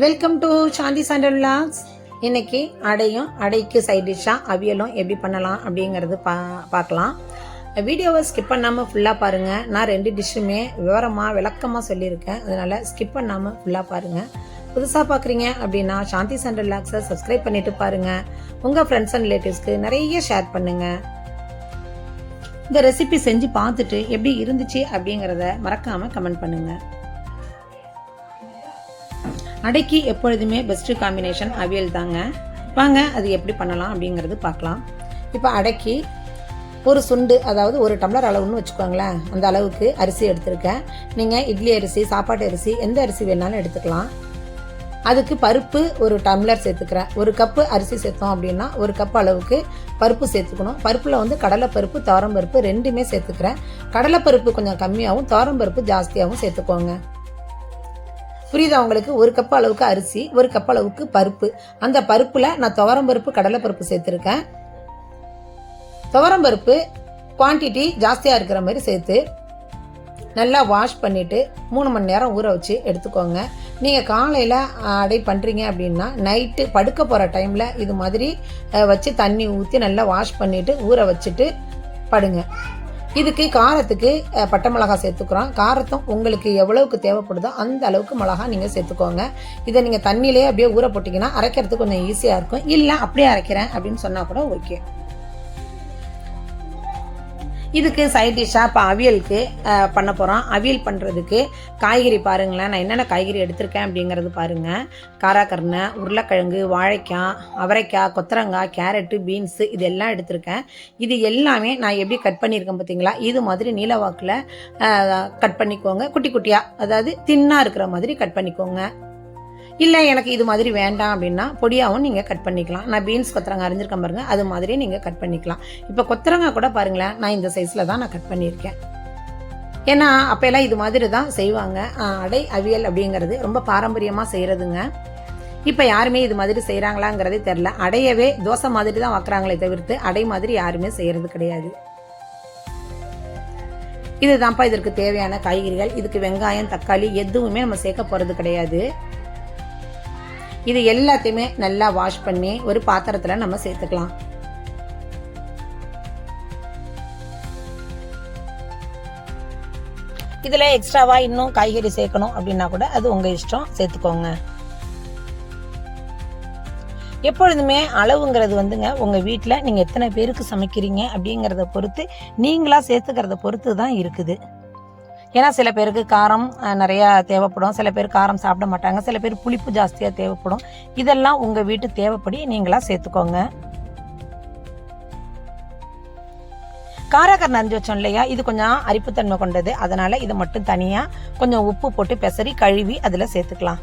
Welcome to Shanthi sandal vlogs இன்னைக்கு அடையும் அடைக்கு side டிஷ்ஷாக அவியலும் எப்படி பண்ணலாம் அப்படிங்கிறது பா பார்க்கலாம். வீடியோவை ஸ்கிப் பண்ணாமல் ஃபுல்லாக பாருங்கள் நான் ரெண்டு டிஷ்ஷுமே விவரமாக விளக்கமாக சொல்லியிருக்கேன். அதனால் ஸ்கிப் பண்ணாமல் ஃபுல்லாக பாருங்கள் புதுசாக பார்க்குறீங்க அப்படின்னா சாந்தி சாண்டல் விலாக்ஸை சப்ஸ்கிரைப் பண்ணிட்டு பாருங்கள் உங்கள் ஃப்ரெண்ட்ஸ் அண்ட் ரிலேட்டிவ்ஸ்க்கு நிறைய ஷேர் பண்ணுங்கள் இந்த ரெசிபி செஞ்சு பார்த்துட்டு எப்படி இருந்துச்சு அப்படிங்கிறத மறக்காமல் கமெண்ட் பண்ணுங்கள் அடைக்கு எப்பொழுதுமே பெஸ்ட்டு காம்பினேஷன் அவியல் தாங்க. வாங்க அது எப்படி பண்ணலாம் அப்படிங்கிறது பார்க்கலாம். இப்போ அடைக்கி ஒரு சுண்டு அதாவது ஒரு டம்ளர் அளவுன்னு வச்சுக்கோங்களேன் அந்த அளவுக்கு அரிசி எடுத்திருக்கேன். நீங்கள் இட்லி அரிசி சாப்பாட்டு அரிசி எந்த அரிசி வேணாலும் எடுத்துக்கலாம். அதுக்கு பருப்பு ஒரு டம்ளர் சேர்த்துக்கிறேன். ஒரு கப்பு அரிசி சேர்த்தோம் அப்படின்னா ஒரு கப் அளவுக்கு பருப்பு சேர்த்துக்கணும். பருப்பில் வந்து கடலைப்பருப்பு துவரம்பருப்பு ரெண்டுமே சேர்த்துக்கிறேன். கடலைப்பருப்பு கொஞ்சம் கம்மியாகவும் துவரம்பருப்பு ஜாஸ்தியாகவும் சேர்த்துக்கோங்க. புரியுதா உங்களுக்கு? ஒரு கப் அளவுக்கு அரிசி ஒரு கப் அளவுக்கு பருப்பு. அந்த பருப்பில் நான் துவரம் பருப்பு கடலை பருப்பு சேர்த்துருக்கேன். துவரம் பருப்பு குவான்டிட்டி ஜாஸ்தியாக இருக்கிற மாதிரி சேர்த்து நல்லா வாஷ் பண்ணிட்டு மூணு மணி நேரம் ஊற வச்சு எடுத்துக்கோங்க. நீங்கள் காலையில் அடை பண்ணுறீங்க அப்படின்னா நைட்டு படுக்க போகிற டைமில் இது மாதிரி வச்சு தண்ணி ஊற்றி நல்லா வாஷ் பண்ணிவிட்டு ஊற வச்சுட்டு படுங்க. இதுக்கு காரத்துக்கு பட்டை மிளகா சேர்த்துக்கிறோம். காரத்தும் உங்களுக்கு எவ்வளவுக்கு தேவைப்படுதோ அந்த அளவுக்கு மிளகா நீங்கள் சேர்த்துக்கோங்க. இதை நீங்கள் தண்ணியிலே அப்படியே ஊற போட்டிங்கன்னா அரைக்கிறதுக்கு கொஞ்சம் ஈஸியாக இருக்கும். இல்லை அப்படியே அரைக்கிறேன் அப்படின்னு சொன்னால் கூட ஓகே இதுக்கு சைட் டிஷ்ஷாக இப்போ அவியலுக்கு பண்ண போகிறோம் அவியல் பண்ணுறதுக்கு காய்கறி பாருங்களேன். நான் என்னென்ன காய்கறி எடுத்திருக்கேன் அப்படிங்கிறது பாருங்கள் காராக்கருணை உருளைக்கிழங்கு வாழைக்காய் அவரைக்காய் கொத்தரங்காய் கேரட்டு பீன்ஸு இது எல்லாம் எடுத்திருக்கேன். இது எல்லாமே நான் எப்படி கட் பண்ணியிருக்கேன் பார்த்தீங்களா இது மாதிரி நீலவாக்கில் கட் பண்ணிக்கோங்க. குட்டி குட்டியாக அதாவது தின்னாக இருக்கிற மாதிரி கட் பண்ணிக்கோங்க. இல்லை எனக்கு இது மாதிரி வேண்டாம் அப்படின்னா பொடியாகவும் நீங்கள் கட் பண்ணிக்கலாம். நான் பீன்ஸ் கொத்தரங்காய் அரிஞ்சிருக்கேன் பாருங்க அது மாதிரியே நீங்கள் கட் பண்ணிக்கலாம். இப்போ கொத்தரங்காய் கூட பாருங்களேன் நான் இந்த சைஸில் தான் நான் கட் பண்ணியிருக்கேன். ஏன்னா அப்போல்லாம் இது மாதிரி தான் செய்வாங்க. அடை அவியல் அப்படிங்கிறது ரொம்ப பாரம்பரியமாக செய்கிறதுங்க இப்போ யாருமே இது மாதிரி செய்கிறாங்களாங்கிறதே தெரில அடையவே தோசை மாதிரி தான் வைக்கிறாங்களே தவிர்த்து அடை மாதிரி யாருமே செய்கிறது கிடையாது. இதுதான்ப்பா இதற்கு தேவையான காய்கறிகள். இதுக்கு வெங்காயம் தக்காளி எதுவுமே நம்ம சேர்க்க போகிறது கிடையாது. இது எல்லாத்தையுமே நல்லா வாஷ் பண்ணி ஒரு பாத்திரத்தில் நம்ம சேர்த்துக்கலாம். இதில் எக்ஸ்ட்ராவா இன்னும் காய்கறி சேர்க்கணும் அப்படின்னா கூட அது உங்கள் இஷ்டம். சேர்த்துக்கோங்க. எப்பொழுதுமே அளவுங்கிறது வந்துங்க உங்கள் வீட்டில் நீங்கள் எத்தனை பேருக்கு சமைக்கிறீங்க அப்படிங்கிறத பொறுத்து நீங்களாக சேர்த்துக்கிறத பொறுத்து தான் இருக்குது. ஏன்னா சில பேருக்கு காரம் நிறையா தேவைப்படும். சில பேர் காரம் சாப்பிட மாட்டாங்க. சில பேர் புளிப்பு ஜாஸ்தியாக தேவைப்படும். இதெல்லாம் உங்கள் வீட்டு தேவைப்படி நீங்களாக சேர்த்துக்கோங்க. காராக்கர் நஞ்சு வச்சோம் இல்லையா? இது கொஞ்சம் அரிப்புத்தன்மை கொண்டது. அதனால இதை மட்டும் தனியாக கொஞ்சம் உப்பு போட்டு பெசரி கழுவி அதில் சேர்த்துக்கலாம்.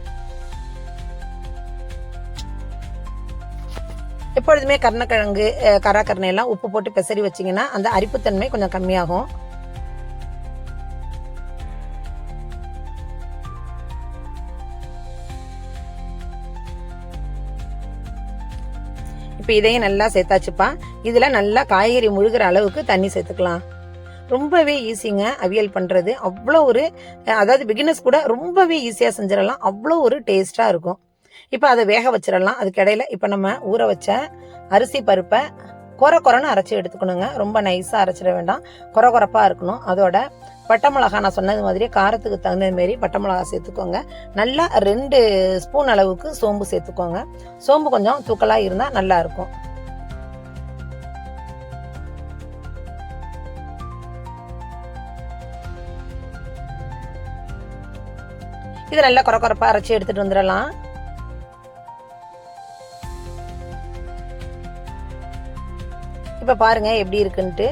எப்பொழுதுமே கருணக்கிழங்கு அஹ், எல்லாம் உப்பு போட்டு பெசரி வச்சிங்கன்னா அந்த அரிப்புத்தன்மை கொஞ்சம் கம்மியாகும். இப்போ இதையும் நல்லா சேர்த்தாச்சுப்பா. இதில் நல்லா காய்கறி முழுகிற அளவுக்கு தண்ணி சேர்த்துக்கலாம். ரொம்பவே ஈஸிங்க அவியல் பண்ணுறது அவ்வளோ ஒரு அதாவது பிகினர்ஸ் கூட ரொம்பவே ஈஸியாக செஞ்சிடலாம். அவ்வளோ ஒரு டேஸ்ட்டாக இருக்கும். இப்போ அதை வேக வச்சிடலாம். அதுக்கு இடையில இப்போ நம்ம ஊற வச்ச அரிசி பருப்பை கொர குறைன்னு அரைச்சி எடுத்துக்கணுங்க. ரொம்ப நைஸாக அரைச்சிட வேண்டாம். கொர கொரப்பாக இருக்கணும். அதோட பட்டை மிளகா நான் சொன்னது மாதிரி காரத்துக்கு தகுந்த மாரி பட்டை மிளகா சேர்த்துக்கோங்க. நல்லா ரெண்டு ஸ்பூன் அளவுக்கு சோம்பு சேர்த்துக்கோங்க. சோம்பு கொஞ்சம் தூக்கலாக இருந்தால் நல்லா இருக்கும். இது நல்லா கொர குறைப்பாக அரைச்சி எடுத்துட்டு வந்துடலாம். இப்போ பாருங்கள் எப்படி இருக்குன்ட்டு.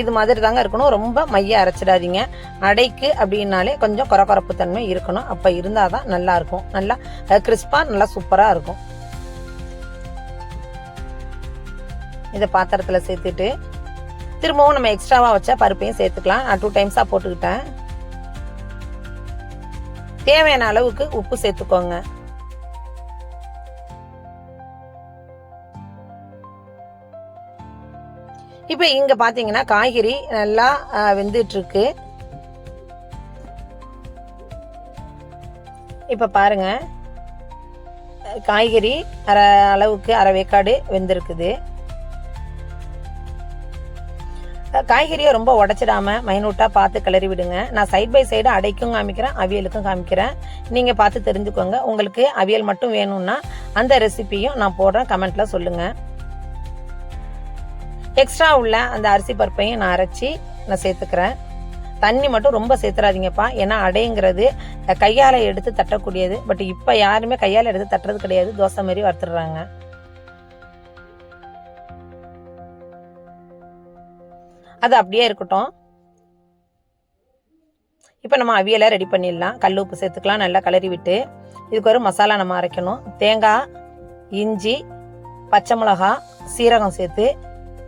இது மாதிரி தாங்க இருக்கணும். ரொம்ப மைய அரைச்சிடாதீங்க. அடைக்கு அப்படின்னாலே கொஞ்சம் குறக்குறப்பு தன்மை இருக்கணும். அப்போ இருந்தால் தான் நல்லா இருக்கும். நல்லா கிறிஸ்பாக நல்லா சூப்பராக இருக்கும். இதை பாத்திரத்தில் சேர்த்துட்டு திரும்பவும் நம்ம எக்ஸ்ட்ராவாக வச்சா பருப்பையும் சேர்த்துக்கலாம். நான் டூ டைம்ஸாக போட்டுக்கிட்டேன். தேவையான அளவுக்கு உப்பு சேர்த்துக்கோங்க. இப்போ இங்கே பார்த்தீங்கன்னா காய்கறி நல்லா வெந்துட்டுருக்கு. இப்போ பாருங்கள் பாருங்க. காய்கறி அரை அளவுக்கு அரை வேக்காடு வெந்திருக்குது. காய்கறியை ரொம்ப உடச்சிடாம மைனூட்டாக பார்த்து கிளறி விடுங்க. நான் சைட் பை சைடு அடைக்கும் காமிக்கிறேன் அவியலுக்கும் காமிக்கிறேன். நீங்கள் பார்த்து தெரிஞ்சுக்கோங்க. உங்களுக்கு அவியல் மட்டும் வேணும்னா அந்த ரெசிபியும் நான் போடுறேன் கமெண்ட்டில் சொல்லுங்கள் எக்ஸ்ட்ரா உள்ள அந்த அரிசி பருப்பையும் நான் அரைச்சி நான் சேர்த்துக்கிறேன். தண்ணி மட்டும் ரொம்ப சேர்த்துறாதீங்கப்பா. ஏன்னா அடைங்கிறது கையால் எடுத்து தட்டக்கூடியது. பட் இப்போ யாருமே கையால் எடுத்து தட்டுறது கிடையாது. தோசை மாரி வறுத்துடுறாங்க. அது அப்படியே இருக்கட்டும். இப்போ நம்ம அவியலை ரெடி பண்ணிடலாம். கல் உப்பு சேர்த்துக்கலாம். நல்லா கலரி விட்டு இதுக்கு ஒரு மசாலா நம்ம அரைக்கணும். தேங்காய் இஞ்சி பச்சை மிளகா சீரகம் சேர்த்து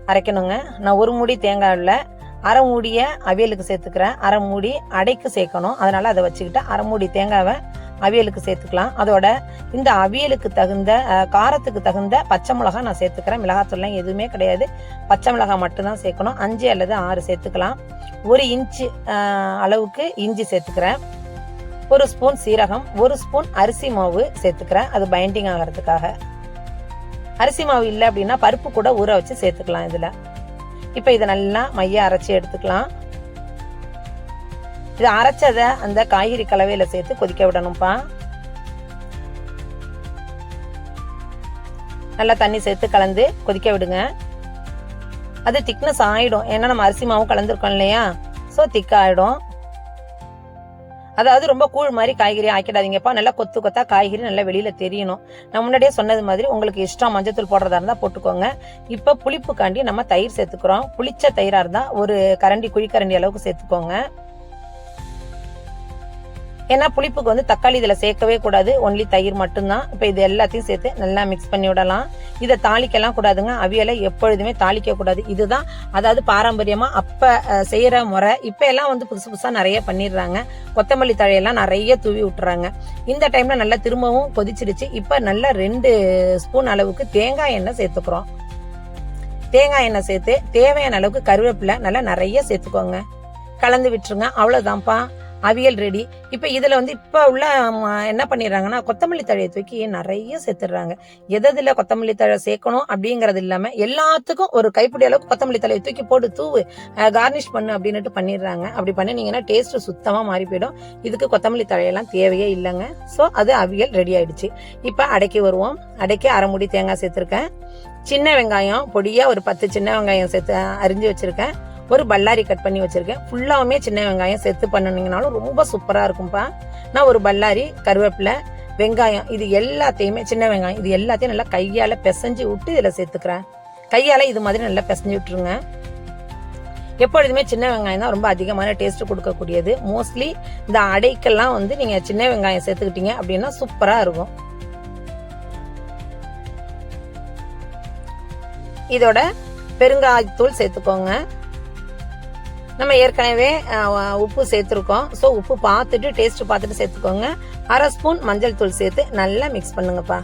அரைக்கணுங்க. நான் ஒரு மூடி தேங்காயில் அரை மூடிய அவியலுக்கு சேர்த்துக்கிறேன். அரை மூடி அடைக்கு சேர்க்கணும். அதனால் அதை வச்சுக்கிட்டு அரை மூடி தேங்காவை அவியலுக்கு சேர்த்துக்கலாம். அதோட இந்த அவியலுக்கு தகுந்த காரத்துக்கு தகுந்த பச்சை மிளகா நான் சேர்த்துக்கிறேன். மிளகாத்தூள்லாம் எதுவுமே கிடையாது. பச்சை மிளகாய் மட்டும்தான் சேர்க்கணும். அஞ்சு அல்லது ஆறு சேர்த்துக்கலாம். ஒரு இன்ச்சு அளவுக்கு இஞ்சி சேர்த்துக்கிறேன். ஒரு ஸ்பூன் சீரகம் ஒரு ஸ்பூன் அரிசி மாவு சேர்த்துக்கிறேன். அது பைண்டிங் ஆகிறதுக்காக. அரிசி மாவு இல்லை அப்படின்னா பருப்பு கூட ஊற வச்சு சேர்த்துக்கலாம் இதில். இப்போ இதை நல்லா மைய அரைச்சி எடுத்துக்கலாம். இது அரைச்சதை அந்த காய்கறி கலவையில சேர்த்து கொதிக்க விடணும்ப்பா. நல்லா தண்ணி சேர்த்து கலந்து கொதிக்க விடுங்க. அது திக்னஸ் ஆயிடும். ஏன்னா நம்ம அரிசி மாவும் கலந்துருக்கோம் இல்லையா? ஸோ திக் ஆயிடும். அதாவது ரொம்ப கூழ் மாதிரி காய்கறி ஆக்கிடாதீங்கப்பா. நல்லா கொத்து கொத்தா காய்கறி நல்லா வெளியில தெரியணும். நான் முன்னாடியே சொன்னது மாதிரி உங்களுக்கு இஷ்டம் மஞ்சத்தூள் போடுறதா இருந்தா போட்டுக்கோங்க. இப்ப புளிப்புக்காண்டி நம்ம தயிர் சேர்த்துக்கிறோம். புளிச்ச தயிரா இருந்தா ஒரு கரண்டி குழிக்கரண்டி அளவுக்கு சேர்த்துக்கோங்க. ஏன்னா புளிப்புக்கு வந்து தக்காளி இதில் சேர்க்கவே கூடாது. ஒன்லி தயிர் மட்டும்தான். இப்போ இது எல்லாத்தையும் சேர்த்து நல்லா மிக்ஸ் பண்ணி விடலாம். இதை தாளிக்கலாம் கூடாதுங்க. அவியலை எப்பொழுதுமே தாளிக்க கூடாது. இதுதான் அதாவது பாரம்பரியமாக அப்போ செய்கிற முறை. இப்போ எல்லாம் வந்து புதுசு புதுசாக நிறைய பண்ணிடுறாங்க. கொத்தமல்லி தழையெல்லாம் நிறைய தூவி விட்டுறாங்க. இந்த டைம்ல நல்லா திரும்பவும் கொதிச்சிருச்சு இப்போ நல்லா ரெண்டு ஸ்பூன் அளவுக்கு தேங்காய் எண்ணெய் சேர்த்துக்கிறோம். தேங்காய் எண்ணெய் சேர்த்து தேவையான அளவுக்கு கருவேப்பிலை நல்லா நிறைய சேர்த்துக்கோங்க. கலந்து விட்டுருங்க. அவ்வளோதான்ப்பா அவியல் ரெடி. இப்போ இதில் வந்து இப்போ உள்ள என்ன பண்ணிடுறாங்கன்னா கொத்தமல்லி தழையை தூக்கி நிறைய சேர்த்துடுறாங்க. எதில் கொத்தமல்லி தழை சேர்க்கணும் அப்படிங்கிறது இல்லாமல் எல்லாத்துக்கும் ஒரு கைப்பிடி அளவுக்கு கொத்தமல்லி தழையை தூக்கி போட்டு தூவு கார்னிஷ் பண்ணு அப்படின்னுட்டு பண்ணிடுறாங்க. அப்படி பண்ணினீங்கன்னா டேஸ்ட் சுத்தமாக மாறி போயிடும் இதுக்கு கொத்தமல்லி தழையெல்லாம் தேவையே இல்லைங்க. ஸோ அது அவியல் ரெடி ஆயிடுச்சு. இப்போ அடைக்கி வருவோம். அடைக்கி அரைமுடி தேங்காய் சேர்த்துருக்கேன். சின்ன வெங்காயம் பொடியாக ஒரு பத்து சின்ன வெங்காயம் சேர்த்து அரிஞ்சு வச்சுருக்கேன். ஒரு பல்லாரி கட் பண்ணி வச்சிருக்கேன். ஃபுல்லாவுமே சின்ன வெங்காயம் சேர்த்து பண்ணினீங்கனாலும் ரொம்ப சூப்பராக இருக்கும்ப்பா. நான் ஒரு பல்லாரி கருவேப்பிலை வெங்காயம் இது எல்லாத்தையுமே சின்ன வெங்காயம் இது எல்லாத்தையும் நல்லா கையால் பிசைஞ்சு விட்டு இதில் சேர்த்துக்கிறேன். கையால் இது மாதிரி நல்லா பிசைஞ்சு விட்டுருங்க. எப்பொழுதுமே சின்ன வெங்காயம் தான் ரொம்ப அதிகமான டேஸ்ட் கொடுக்கக்கூடியது. மோஸ்ட்லி இந்த அடைக்கெல்லாம் வந்து நீங்கள் சின்ன வெங்காயம் சேர்த்துக்கிட்டீங்க அப்படின்னா சூப்பராக இருக்கும். இதோட பெருங்காயத்தூள் சேர்த்துக்கோங்க. நம்ம ஏற்கனவே உப்பு சேர்த்துருக்கோம். ஸோ உப்பு பார்த்துட்டு டேஸ்ட் பார்த்துட்டு சேர்த்துக்கோங்க. அரை ஸ்பூன் மஞ்சள் தூள் சேர்த்து நல்லா மிக்ஸ் பண்ணுங்கப்பா.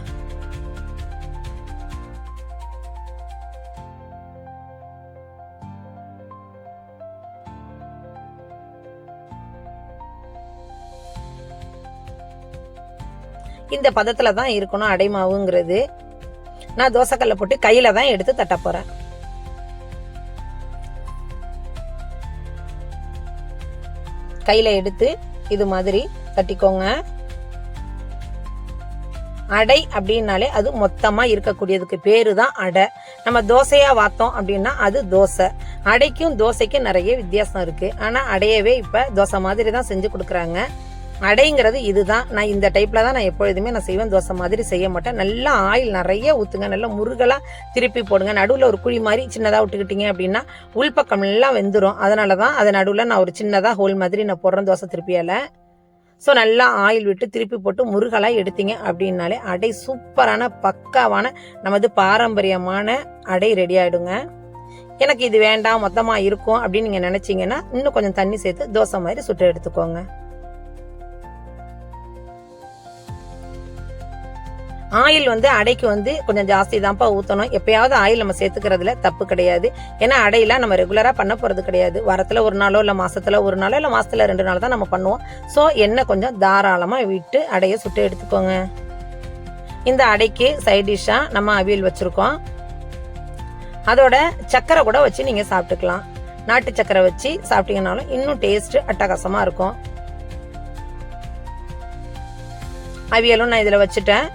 இந்த பதத்தில் தான் இருக்கணும் அடைமாவுங்கிறது நான் தோசைக்கல்ல போட்டு கையில் தான் எடுத்து தட்ட போகிறேன் கையில் எடுத்து இது மாதிரி தட்டிக்கோங்க. அடை அப்படின்னாலே அது மொத்தமா இருக்கக்கூடியதுக்கு பேரு தான் அடை. நம்ம தோசையா வாத்தோம் அப்படின்னா அது தோசை. அடைக்கும் தோசைக்கும் நிறைய வித்தியாசம் இருக்கு. ஆனா அடையவே இப்ப தோசை மாதிரி தான் செஞ்சு கொடுக்குறாங்க. அடைங்கிறது இதுதான். நான் இந்த டைப்ல தான் நான் எப்பொழுதுமே நான் செய்வேன். தோசை மாதிரி செய்ய மாட்டேன். நல்லா ஆயில் நிறைய ஊற்றுங்க நல்லா முருகலா திருப்பி போடுங்க. நடுவில் ஒரு குழி மாதிரி சின்னதாக விட்டுக்கிட்டீங்க அப்படின்னா உள்பக்கம் எல்லாம் வெந்துடும் அதனால தான் அதை நடுவில் நான் ஒரு சின்னதாக ஹோல் மாதிரி நான் போடுறேன். தோசை திருப்பியால ஸோ நல்லா ஆயில் விட்டு திருப்பி போட்டு முருகலாக எடுத்தீங்க அப்படின்னாலே அடை சூப்பரான பக்காவான நமது பாரம்பரியமான அடை ரெடி ஆகிடுங்க எனக்கு இது வேண்டாம் மொத்தமாக இருக்கும் அப்படின்னு நீங்கள் நினச்சிங்கன்னா இன்னும் கொஞ்சம் தண்ணி சேர்த்து தோசை மாதிரி சுட்டு எடுத்துக்கோங்க. ஆயில் வந்து அடைக்கு வந்து கொஞ்சம் ஜாஸ்தி தான்ப்பா ஊற்றணும் எப்பயாவது ஆயில் நம்ம சேர்த்துக்கிறதுல தப்பு கிடையாது. ஏன்னா அடையெல்லாம் நம்ம ரெகுலராக பண்ண போகிறது கிடையாது. வாரத்தில் ஒரு நாளோ இல்லை மாதத்தில் ஒரு நாளோ இல்லை மாதத்தில் ரெண்டு நாள் தான் நம்ம பண்ணுவோம். ஸோ எண்ணெய் கொஞ்சம் தாராளமாக விட்டு அடையை சுட்டு எடுத்துக்கோங்க. இந்த அடைக்கு சைட் டிஷ்ஷாக நம்ம அவியல் வச்சுருக்கோம். அதோட சக்கரை கூட வச்சு நீங்கள் சாப்பிட்டுக்கலாம். நாட்டு சக்கரை வச்சு சாப்பிட்டீங்கனாலும் இன்னும் டேஸ்ட் அட்டகாசமாக இருக்கும். அவியலும் நான் இதில் வச்சுட்டேன்.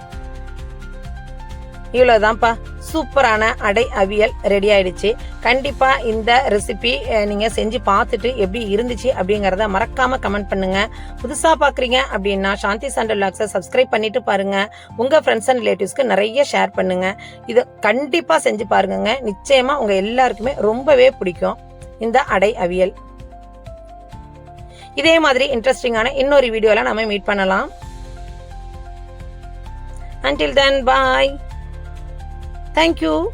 இவ்வளோதான்ப்பா சூப்பரான அடை அவியல் ரெடி ஆயிடுச்சு. கண்டிப்பா இந்த ரெசிபி நீங்க செஞ்சு பார்த்துட்டு எப்படி இருந்துச்சு அப்படிங்கறத மறக்காம கமெண்ட் பண்ணுங்க. புதுசா பாக்குறீங்க அப்படின்னா சாந்தி சாண்டல் லாக்ஸை சப்ஸ்கிரைப் பண்ணிட்டு பாருங்க. உங்க ஃப்ரெண்ட்ஸ் அண்ட் ரிலேட்டிவ்ஸ்க்கு நிறைய ஷேர் பண்ணுங்க. இதை கண்டிப்பா செஞ்சு பாருங்க நிச்சயமா உங்க எல்லாருக்குமே ரொம்பவே பிடிக்கும் இந்த அடை அவியல். இதே மாதிரி இன்ட்ரெஸ்டிங்கான இன்னொரு வீடியோல நம்ம மீட் பண்ணலாம். Until then bye. Thank you.